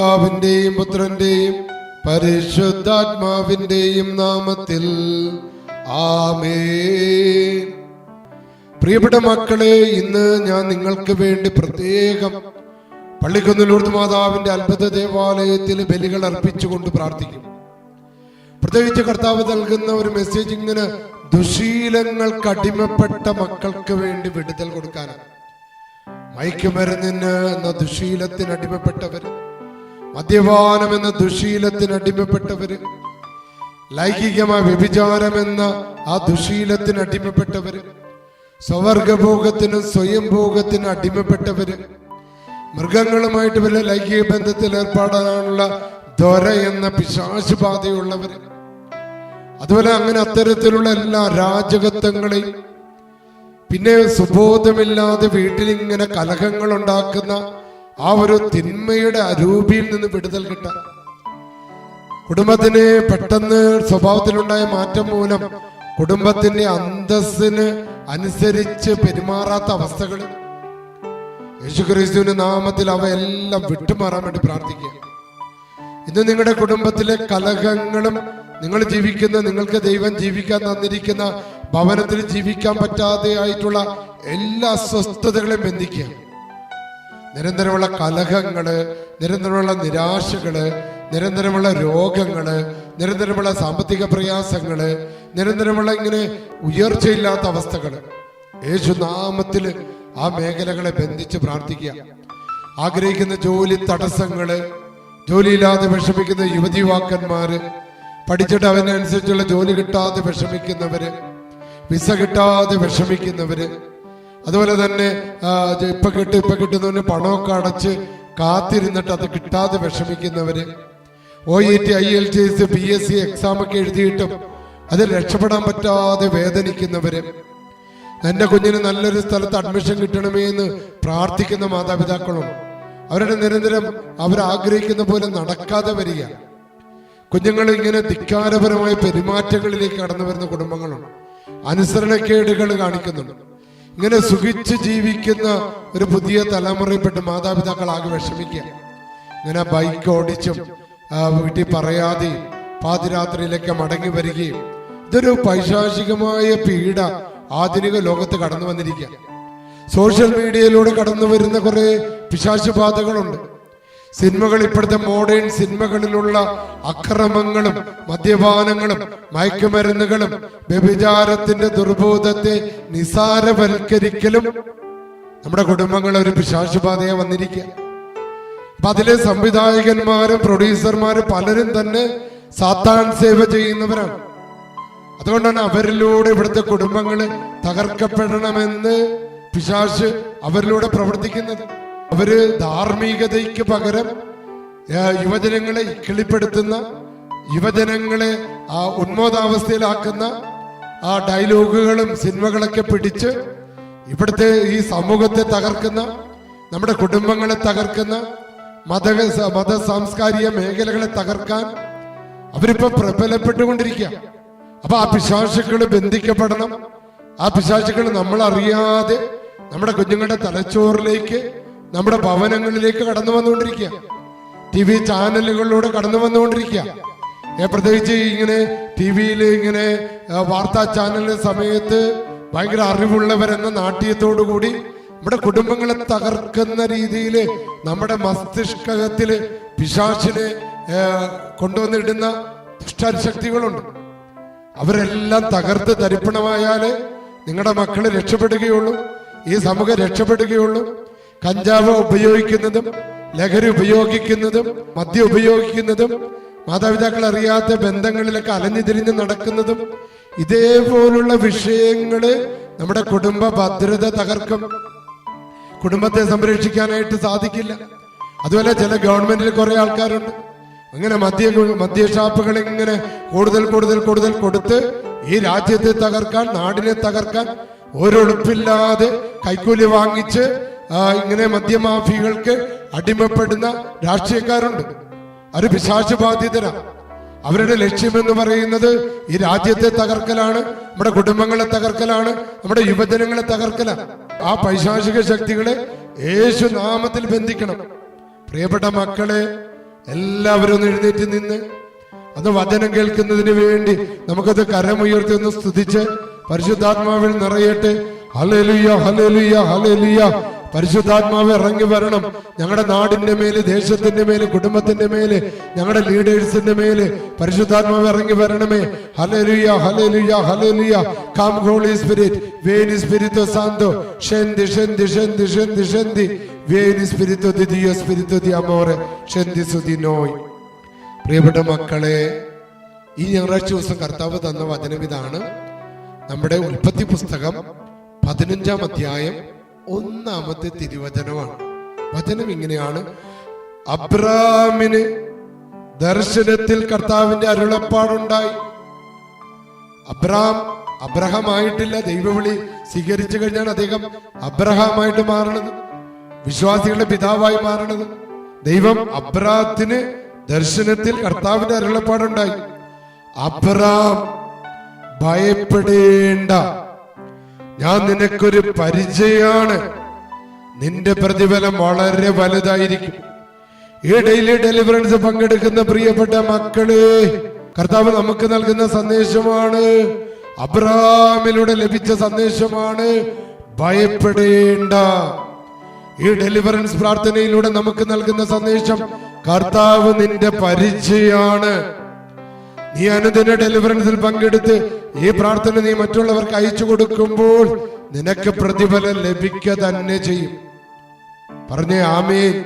പിതാവിന്റെയും പുത്രന്റെയും പരിശുദ്ധാത്മാവിന്റെയും നാമത്തിൽ. ആമേ പ്രിയപ്പെട്ട മക്കളെ ഇന്ന് ഞാൻ നിങ്ങൾക്ക് വേണ്ടി പ്രത്യേകം പള്ളിക്കുന്നിലൂർത്ത് മാതാവിന്റെ അത്ഭുത ദേവാലയത്തിൽ ബലികൾ അർപ്പിച്ചുകൊണ്ട് പ്രാർത്ഥിക്കും. പ്രത്യേകിച്ച് കർത്താവ് നൽകുന്ന ഒരു മെസ്സേജ് ഇങ്ങനെ ദുശീലങ്ങൾക്ക് അടിമപ്പെട്ട മക്കൾക്ക് വേണ്ടി വിടുതൽ കൊടുക്കാനാണ്. മയക്കുമരുന്നിന് എന്ന ദുശീലത്തിന് അടിമപ്പെട്ടവര് മദ്യപാനം എന്ന ദുശീലത്തിന് അടിമപ്പെട്ടവര് ലൈംഗികമായ വ്യഭിചാരം എന്ന ആ ദുശീലത്തിന് അടിമപ്പെട്ടവര് സ്വവർഗഭോഗത്തിനും സ്വയം ഭോഗത്തിനും അടിമപ്പെട്ടവര് മൃഗങ്ങളുമായിട്ട് വല്ല ലൈംഗിക ബന്ധത്തിൽ ഏർപ്പെടാനുള്ള ദ്വര എന്ന പിശാശു ബാധയുള്ളവര് അതുപോലെ അങ്ങനെ അത്തരത്തിലുള്ള എല്ലാ രാജകത്വങ്ങളെയും പിന്നെ സുബോധമില്ലാതെ വീട്ടിലിങ്ങനെ കലഹങ്ങൾ ഉണ്ടാക്കുന്ന ആ ഒരു തിന്മയുടെ അരൂപിയിൽ നിന്ന് വിടുതൽ കിട്ടാൻ. കുടുംബത്തിന് പെട്ടെന്ന് സ്വഭാവത്തിലുണ്ടായ മാറ്റം മൂലം കുടുംബത്തിന്റെ അന്തസ്സിന് അനുസരിച്ച് പെരുമാറാത്ത അവസ്ഥകൾ യേശുക്രിസ്തുവിന്റെ നാമത്തിൽ അവയെല്ലാം വിട്ടുമാറാൻ വേണ്ടി പ്രാർത്ഥിക്കുക. ഇന്ന് നിങ്ങളുടെ കുടുംബത്തിലെ കലഹങ്ങളും നിങ്ങൾ ജീവിക്കുന്ന നിങ്ങൾക്ക് ദൈവം ജീവിക്കാൻ തന്നിരിക്കുന്ന ഭവനത്തിൽ ജീവിക്കാൻ പറ്റാതെ ആയിട്ടുള്ള എല്ലാ അസ്വസ്ഥതകളെയും ബന്ധിക്കുക. നിരന്തരമുള്ള കലഹങ്ങൾ നിരന്തരമുള്ള നിരാശകൾ നിരന്തരമുള്ള രോഗങ്ങൾ നിരന്തരമുള്ള സാമ്പത്തിക പ്രയാസങ്ങൾ നിരന്തരമുള്ള ഇങ്ങനെ ഉയർച്ചയില്ലാത്ത അവസ്ഥകൾ. യേശുനാമത്തിൽ ആ മേഖലകളെ ബന്ധിച്ച് പ്രാർത്ഥിക്കുക. ആഗ്രഹിക്കുന്ന ജോലി തടസ്സങ്ങൾ ജോലിയില്ലാതെ വിഷമിക്കുന്ന യുവതി യുവാക്കന്മാര് പഠിച്ചിട്ട് അവനനുസരിച്ചുള്ള ജോലി കിട്ടാതെ വിഷമിക്കുന്നവര് വിസ കിട്ടാതെ വിഷമിക്കുന്നവര് അതുപോലെ തന്നെ ഇപ്പൊ കിട്ടും ഇപ്പൊ കിട്ടുന്നവന് പണമൊക്കെ അടച്ച് കാത്തിരുന്നിട്ട് അത് കിട്ടാതെ വിഷമിക്കുന്നവര്. O E T I L T S P S C exam ഒക്കെ എഴുതിയിട്ടും അതിൽ രക്ഷപ്പെടാൻ പറ്റാതെ വേദനിക്കുന്നവര്. എന്റെ കുഞ്ഞിന് നല്ലൊരു സ്ഥലത്ത് അഡ്മിഷൻ കിട്ടണമേ എന്ന് പ്രാർത്ഥിക്കുന്ന മാതാപിതാക്കളും അവരുടെ നിരന്തരം അവരാഗ്രഹിക്കുന്ന പോലെ നടക്കാതെ വരിക. കുഞ്ഞുങ്ങൾ ഇങ്ങനെ ധിക്കാരപരമായ പെരുമാറ്റങ്ങളിലേക്ക് കടന്നു വരുന്ന കുടുംബങ്ങളുണ്ട് അനുസരണക്കേടുകൾ കാണിക്കുന്നുണ്ട്. ഇങ്ങനെ സുഖിച്ച് ജീവിക്കുന്ന ഒരു പുതിയ തലമുറയിൽപ്പെട്ട് മാതാപിതാക്കൾ ആകെ വിഷമിക്കുക. ഇങ്ങനെ ബൈക്ക് ഓടിച്ചും വീട്ടിൽ പറയാതെ പാതിരാത്രിയിലൊക്കെ മടങ്ങി വരികയും ഇതൊരു പൈശാചികമായ പീഡ ആധുനിക ലോകത്ത് കടന്നു വന്നിരിക്കുക. സോഷ്യൽ മീഡിയയിലൂടെ കടന്നു വരുന്ന കുറെ പിശാചുബാധകളുണ്ട്. സിനിമകൾ ഇപ്പോഴത്തെ മോഡേൺ സിനിമകളിലുള്ള അക്രമങ്ങളും മദ്യപാനങ്ങളും മയക്കുമരുന്നുകളും വ്യഭിചാരത്തിന്റെ ദുർബോധത്തെ നിസാരവൽക്കരിക്കലും നമ്മുടെ കുടുംബങ്ങൾ ഒരു പിശാശുപാതയെ വന്നിരിക്കുക. അപ്പൊ അതിലെ സംവിധായകന്മാരും പ്രൊഡ്യൂസർമാരും പലരും തന്നെ സാത്താൻ സേവ ചെയ്യുന്നവരാണ്. അതുകൊണ്ടാണ് അവരിലൂടെ ഇവിടുത്തെ കുടുംബങ്ങൾ തകർക്കപ്പെടണമെന്ന് പിശാശ് അവരിലൂടെ പ്രവർത്തിക്കുന്നത്. അവർ ധാർമ്മികതയ്ക്ക് പകരം യുവജനങ്ങളെ കിളിപ്പെടുത്തുന്ന യുവജനങ്ങളെ ആ ഉന്മോദാവസ്ഥയിലാക്കുന്ന ആ ഡയലോഗുകളും സിനിമകളൊക്കെ പിടിച്ച് ഇവിടുത്തെ ഈ സമൂഹത്തെ തകർക്കുന്ന നമ്മുടെ കുടുംബങ്ങളെ തകർക്കുന്ന മത മത സാംസ്കാരിക മേഖലകളെ തകർക്കാൻ അവരിപ്പോ പ്രബലപ്പെട്ടുകൊണ്ടിരിക്കുക അപ്പൊ ആ പിശാശുക്കൾ ബന്ധിക്കപ്പെടണം. ആ പിശാശുക്കൾ നമ്മൾ അറിയാതെ നമ്മുടെ കുഞ്ഞുങ്ങളുടെ തലച്ചോറിലേക്ക് നമ്മുടെ ഭവനങ്ങളിലേക്ക് കടന്നു വന്നുകൊണ്ടിരിക്കുക. ടി വി ചാനലുകളിലൂടെ കടന്നു വന്നുകൊണ്ടിരിക്കുക. പ്രത്യേകിച്ച് ഇങ്ങനെ ടി വിയിൽ ഇങ്ങനെ വാർത്താ ചാനലിന്റെ സമയത്ത് ഭയങ്കര അറിവുള്ളവരെന്ന നാട്യത്തോടു കൂടി നമ്മുടെ കുടുംബങ്ങളെ തകർക്കുന്ന രീതിയിൽ നമ്മുടെ മസ്തിഷ്കത്തിൽ ഏ, കൊണ്ടുവന്നിടുന്ന ദുഷ്ടശക്തികളുണ്ട് അവരെല്ലാം തകർത്ത് തരിപ്പണമായാൽ നിങ്ങളുടെ മക്കൾ രക്ഷപ്പെടുകയുള്ളൂ. ഈ സമൂഹം രക്ഷപ്പെടുകയുള്ളൂ. കഞ്ചാവ് ഉപയോഗിക്കുന്നതും ലഹരി ഉപയോഗിക്കുന്നതും മദ്യം ഉപയോഗിക്കുന്നതും മാതാപിതാക്കൾ അറിയാത്ത ബന്ധങ്ങളിലൊക്കെ അലഞ്ഞു തിരിഞ്ഞ് നടക്കുന്നതും ഇതേപോലുള്ള വിഷയങ്ങൾ നമ്മുടെ കുടുംബ ഭദ്രത തകർക്കും. കുടുംബത്തെ സംരക്ഷിക്കാനായിട്ട് സാധിക്കില്ല. അതുപോലെ ചില ഗവൺമെന്റിൽ കുറെ ആൾക്കാരുണ്ട്. അങ്ങനെ മദ്യ മദ്യ ഷാപ്പുകൾ ഇങ്ങനെ കൂടുതൽ കൂടുതൽ കൂടുതൽ കൊടുത്ത് ഈ രാജ്യത്തെ തകർക്കാൻ നാടിനെ തകർക്കാൻ ഒരൊളുപ്പില്ലാതെ കൈക്കൂലി വാങ്ങിച്ച് ഇങ്ങനെ മദ്യമാഫികൾക്ക് അടിമപ്പെടുന്ന രാഷ്ട്രീയക്കാരുണ്ട്. അവർ പിശാച് ബാധിതരാണ് അവരുടെ ലക്ഷ്യം എന്ന് പറയുന്നത് ഈ രാജ്യത്തെ തകർക്കലാണ് നമ്മുടെ കുടുംബങ്ങളെ തകർക്കലാണ് നമ്മുടെ യുവജനങ്ങളെ തകർക്കലാണ്. ആ പൈശാചിക ശക്തികളെ യേശു നാമത്തിൽ ബന്ധിക്കണം. പ്രിയപ്പെട്ട മക്കളെ എല്ലാവരും ഒന്ന് എഴുന്നേറ്റ് നിന്ന് അത് വചനം കേൾക്കുന്നതിന് വേണ്ടി നമുക്കത് കരമുയർത്തി ഒന്ന് സ്തുതിച്ച് പരിശുദ്ധാത്മാവിൽ നിറയട്ടെ. ഹലേലുയ്യ ഹലേലുയ്യ ഹലേലുയ്യ പരിശുദ്ധാത്മാവ് ഇറങ്ങി വരണം. ഞങ്ങളുടെ നാടിന്റെ മേൽ ദേശത്തിന്റെ മേൽ കുടുംബത്തിന്റെ മേൽ ഞങ്ങളുടെ ലീഡേഴ്സിന്റെ മേൽ പരിശുദ്ധാത്മാവ് ഇറങ്ങി വരണമേ. ഹലലുയ ഹലലുയ ഹലലുയ കാം ഹോളി സ്പിരിറ്റ് വേനി സ്പിരിറ്റോ സാന്തോ ഷെന്തി ഷെന്തി ഷെന്തി ഷെന്തി ഷെന്തി വേനി സ്പിരിറ്റോ ദി ദിയോ സ്പിരിറ്റോ ദി അമോറെ ഷെന്തി സുതി നോയ് പ്രിയപ്പെട്ട മക്കളെ ഈ ഞായറാഴ്ച ദിവസം കർത്താവ് തന്ന വചനം ഇതാണ്. നമ്മുടെ ഉൽപ്പത്തി പുസ്തകം പതിനഞ്ചാം അധ്യായം ഒന്നാമത്തെ തിരുവചനമാണ്. വചനം ഇങ്ങനെയാണ്. അബ്രാമിന് ദർശനത്തിൽ കർത്താവിന്റെ അരുളപ്പാടുണ്ടായി. അബ്രാം അബ്രഹമായിട്ടില്ല ദൈവവിളി സ്വീകരിച്ചു കഴിഞ്ഞാൽ അദ്ദേഹം അബ്രഹാമായിട്ട് മാറണത് വിശ്വാസികളുടെ പിതാവായി മാറണത്. ദൈവം അബ്രാത്തിന് ദർശനത്തിൽ കർത്താവിന്റെ അരുളപ്പാടുണ്ടായി. അബ്രാം ഭയപ്പെടേണ്ട. ഞാൻ നിനക്കൊരു പരിചയമാണ് നിന്റെ പ്രതിഫലം വളരെ വലുതായിരിക്കും. ഈ ഡെയിലി ഡെലിവറൻസ് പങ്കെടുക്കുന്ന പ്രിയപ്പെട്ട മക്കളെ കർത്താവ് നമുക്ക് നൽകുന്ന സന്ദേശമാണ്. അബ്രഹാമിലൂടെ ലഭിച്ച സന്ദേശമാണ് ഭയപ്പെടേണ്ട. ഈ ഡെലിവറൻസ് പ്രാർത്ഥനയിലൂടെ നമുക്ക് നൽകുന്ന സന്ദേശം കർത്താവ് നിന്റെ പരിചയാണ്. നീ അനുദിന ഡെലിവറൻസിൽ പങ്കെടുത്ത് ഈ പ്രാർത്ഥന നീ മറ്റുള്ളവർക്ക് അയച്ചു കൊടുക്കുമ്പോൾ നിനക്ക് പ്രതിഫലം ലഭിക്കുക തന്നെ ചെയ്യും. പറഞ്ഞേ ആമേൻ.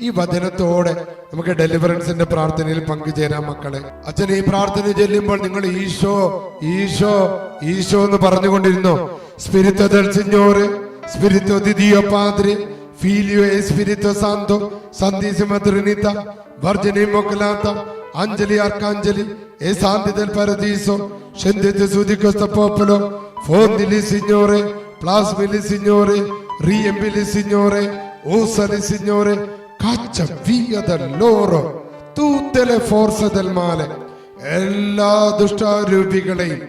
ഈ വചനത്തോടെ നമുക്ക് ഡെലിവറൻസിന്റെ പ്രാർത്ഥനയിൽ പങ്കുചേരാം മക്കളെ. അച്ഛൻ ഈ പ്രാർത്ഥന ചെല്ലുമ്പോൾ നിങ്ങൾ ഈശോ ഈശോ ഈശോ എന്ന് പറഞ്ഞുകൊണ്ടിരുന്നോ. സ്പിരിത്വ Signore, Spirito di Dio Padre, Figlio സാന്തോ Spirito ത്രിനിത വർജനി മൊക്കലാത്ത Vergine അർക്കാഞ്ജലി e santi del paradiso, scendete su di questo popolo, fondili Signore, plasmili Signore, riempili Signore, usali Signore, caccia via da loro tutte le forze del male, എല്ലാ ദുഷ്ടാരൂപികളെയും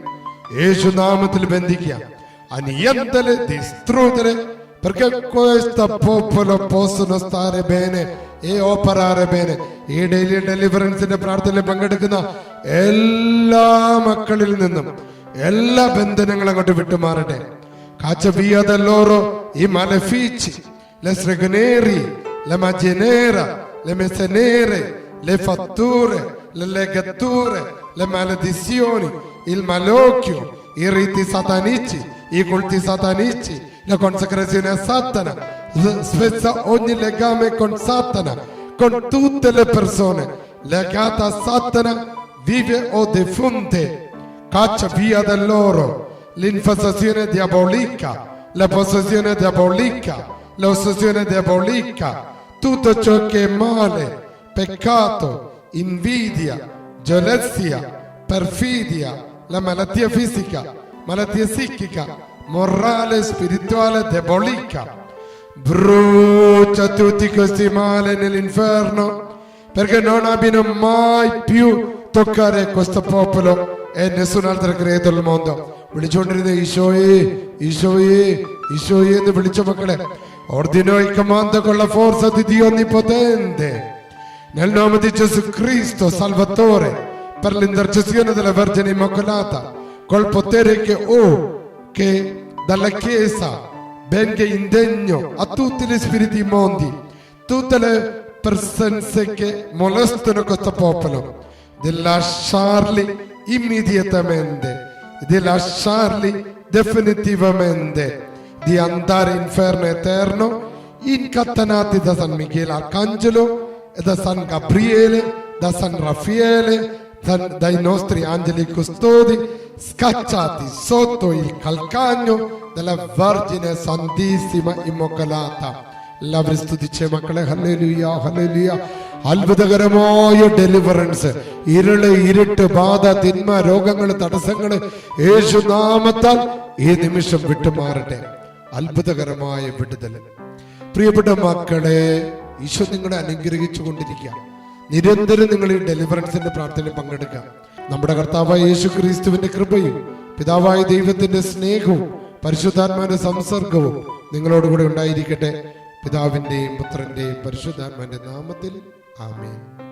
യേശുനാമത്തിൽ ബന്ധിക്കുക അനിയന്തൽ distruggere perché questo popolo possono stare bene e operare bene ഈ daily ഡെലിവറൻസിന്റെ പ്രാർത്ഥനയിൽ പങ്കെടുക്കുന്ന എല്ലാ മക്കളിൽ നിന്നും എല്ലാ ബന്ധനങ്ങളും അങ്ങോട്ട് വിട്ടുമാറട്ടെ da loro i malefici, le stregonieri, le magie le messe nere, le fatture, le legature, le maledizioni, il malocchio, i riti satanici, i culti satanici, la consacrazione a Satana. Spezza ogni legame con Satana, con tutte le persone legate a Satana, vive o defunte. Caccia via da loro l'infestazione diabolica, la possessione diabolica, l'ossessione diabolica, tutto ciò che è male, peccato, invidia, gelosia, perfidia, la malattia fisica, malattia psichica, morale, spirituale, diabolica Brucia tutti questi mali nell'inferno perché non abbiano mai più toccare questo popolo e nessun altro creato al mondo. വിളിച്ചുകൊണ്ടിരുന്ന ഈശോയെ ഈശോയെ ഈശോയെ എന്ന് വിളിച്ച മക്കളെ ordinò il comando con la forza di Dio Onnipotente nel nome di Gesù Cristo Salvatore per l'intercessione della Vergine Immacolata col potere che ho che dalla Chiesa benché indegno a tutti gli spiriti immondi tutte le presenze che molestano questo popolo di lasciarli immediatamente di lasciarli definitivamente di andare in inferno eterno incatenati da San Michele Arcangelo e da San Gabriele, da San Raffaele, da- dai nostri angeli custodi, scacciati sotto il calcagno della Vergine Santissima Immacolata. എല്ലാവരും മക്കളെ. Hallelujah hallelujah. അത്ഭുതകരമായ deliverance ഇരുൾ ഇരുട്ട് ബാധ തിന്മ രോഗങ്ങൾ തടസ്സങ്ങൾ. യേശു നാമത്താൽ ഈ നിമിഷം വിട്ടുമാറട്ടെ. അത്ഭുതകരമായ വിടുതൽ. പ്രിയപ്പെട്ട മക്കളെ ഈശോ നിങ്ങളെ അനുഗ്രഹിച്ചു കൊണ്ടിരിക്കുക നിരന്തരം നിങ്ങൾ ഈ ഡെലിവറൻസിന്റെ പ്രാർത്ഥനയിൽ പങ്കെടുക്കുക. നമ്മുടെ കർത്താവായ യേശു ക്രിസ്തുവിന്റെ കൃപയും പിതാവായ ദൈവത്തിന്റെ സ്നേഹവും പരിശുദ്ധാത്മാവിന്റെ സംസർഗവും നിങ്ങളോടുകൂടെ ഉണ്ടായിരിക്കട്ടെ. പിതാവിന്റെയും പുത്രന്റെയും പരിശുദ്ധാത്മാന്റെ നാമത്തിൽ. ആമേൻ.